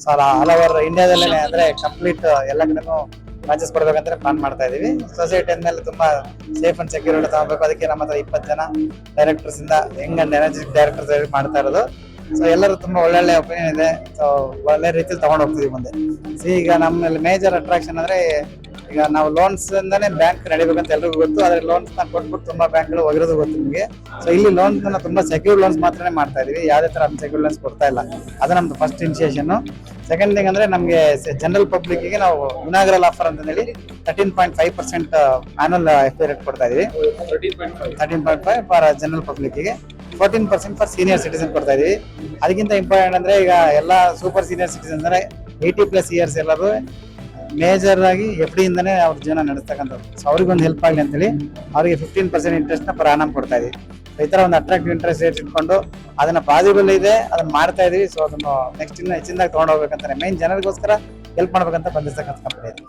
So all over ಇಂಡಿಯಾದಲ್ಲೇ ಅಂದ್ರೆ complete ಎಲ್ಲ ಕಡೆನೂ ಮ್ಯಾಚಸ್ ಕೊಡ್ಬೇಕಂತ ಪ್ಲಾನ್ ಮಾಡ್ತಾ ಇದೀವಿ. ಸೊಸೈಟಿ ಅಂದ್ಮೇಲೆ ತುಂಬಾ ಸೇಫ್ ಅಂಡ್ ಸೆಕ್ಯೂರ್ ತಗೋಬೇಕು. ಅದಕ್ಕೆ ನಮ್ಮ ಹತ್ರ ಇಪ್ಪತ್ತು ಜನ ಡೈರೆಕ್ಟರ್ಸ್ ಇಂದ ಹೆಂಗ್ ಅಂಡ್ ಎನರ್ಜೆಟಿಕ್ ಡೈರೆಕ್ಟರ್ಸ್ ಮಾಡ್ತಾ ಇರೋದು. ಸೊ ಎಲ್ಲರೂ ತುಂಬಾ ಒಳ್ಳೊಳ್ಳೆ ಒಪಿನಿಯನ್ ಇದೆ. ಸೊ ಒಳ್ಳೆ ರೀತಿಯಲ್ಲಿ ತಗೊಂಡು ಹೋಗ್ತೀವಿ ಮುಂದೆ. ಈಗ ನಮ್ಮಲ್ಲಿ ಮೇಜರ್ ಅಟ್ರಾಕ್ಷನ್ ಅಂದ್ರೆ ಈಗ ನಾವು ಲೋನ್ಸ್ ಇಂದಾನೆ ಬ್ಯಾಂಕ್ ನಡಿಬೇಕಂತ ಎಲ್ರಿಗೂ ಗೊತ್ತು, ಆದ್ರೆ ಲೋನ್ಸ್ನ ಕೊಟ್ಬಿಟ್ಟು ತುಂಬಾ ಬ್ಯಾಂಕ್ಗಳು ಹೋಗಿರೋದು ಗೊತ್ತು ನಿಮಗೆ. ಸೊ ಇಲ್ಲಿ ಲೋನ್ಸ್ನ ತುಂಬಾ ಸೆಕ್ಯೂರ್ ಲೋನ್ಸ್ ಮಾತ್ರನೇ ಮಾಡ್ತಾ ಇದೀವಿ. ಯಾವುದೇ ತರ ಅನ್ಸೆಕ್ಯೂರ್ ಲೋನ್ಸ್ ಕೊಡ್ತಾ ಇಲ್ಲ. ಅದು ನಮ್ದು ಫಸ್ಟ್ ಇನಿಷಿಯೇಷನ್ ಸೆಕೆಂಡ್ ಥಿಂಗ್ ಅಂದ್ರೆ ನಮಗೆ ಜನರಲ್ ಪಬ್ಲಿಕ್ಗೆ ನಾವು ಇನಾಗ್ರಲ್ ಆಫರ್ ಅಂತ ಹೇಳಿ thirteen point five percent annual F rate ಕೊಡ್ತಾ ಇದೀವಿ. Thirteen point five for general ಪಬ್ಲಿಕ್ಗೆ. Fourteen percent for senior citizen ಕೊಡ್ತಾ ಇದೀವಿ. ಅದಕ್ಕಿಂತ ಇಂಪಾರ್ಟೆಂಟ್ ಅಂದ್ರೆ ಈಗ ಎಲ್ಲ ಸೂಪರ್ ಸೀನಿಯರ್ ಸಿಟಿಸನ್ ಅಂದ್ರೆ ಏಯ್ಟಿ ಪ್ಲಸ್ ಇಯರ್ಸ್ ಎಲ್ಲರೂ ಮೇಜರ್ ಆಗಿ ಎಫ್ ಇಂದಾನೆ ಅವ್ರ ಜೀವನ ನಡೆಸ್ತಕ್ಕಂಥದ್ದು. ಸೊ ಅವ್ರಿಗೊಂದು ಹೆಲ್ಪ್ ಆಗಲಿ ಅಂತೇಳಿ ಅವರಿಗೆ ಫಿಫ್ಟೀನ್ ಪರ್ಸೆಂಟ್ ಇಂಟ್ರೆಸ್ಟ್ನ ಪ್ರಾರಂಭ ಕೊಡ್ತಾ ಇದೀವಿ ರೈತರ ಒಂದು ಅಟ್ರಾಕ್ಟಿವ್ ಇಂಟ್ರೆಸ್ಟ್ ರೇಟ್ ಇಟ್ಕೊಂಡು ಅದನ್ನ ಪಾಸಿಬಲ್ ಇದೆ, ಅದನ್ನ ಮಾಡ್ತಾ ಇದೀವಿ ಸೊ ಅದನ್ನು ನೆಕ್ಸ್ಟ್ ಇನ್ನು ಹೆಚ್ಚಿನದಾಗಿ ತೊಗೊಂಡೋಗ್ಬೇಕಂತಾರೆ ಮೇನ್ ಜನರಿಗೋಸ್ಕರ ಹೆಲ್ಪ್ ಮಾಡ್ಬೇಕಂತ ಬಂದಿರ್ತಕ್ಕಂಥ ಕಂಪನಿ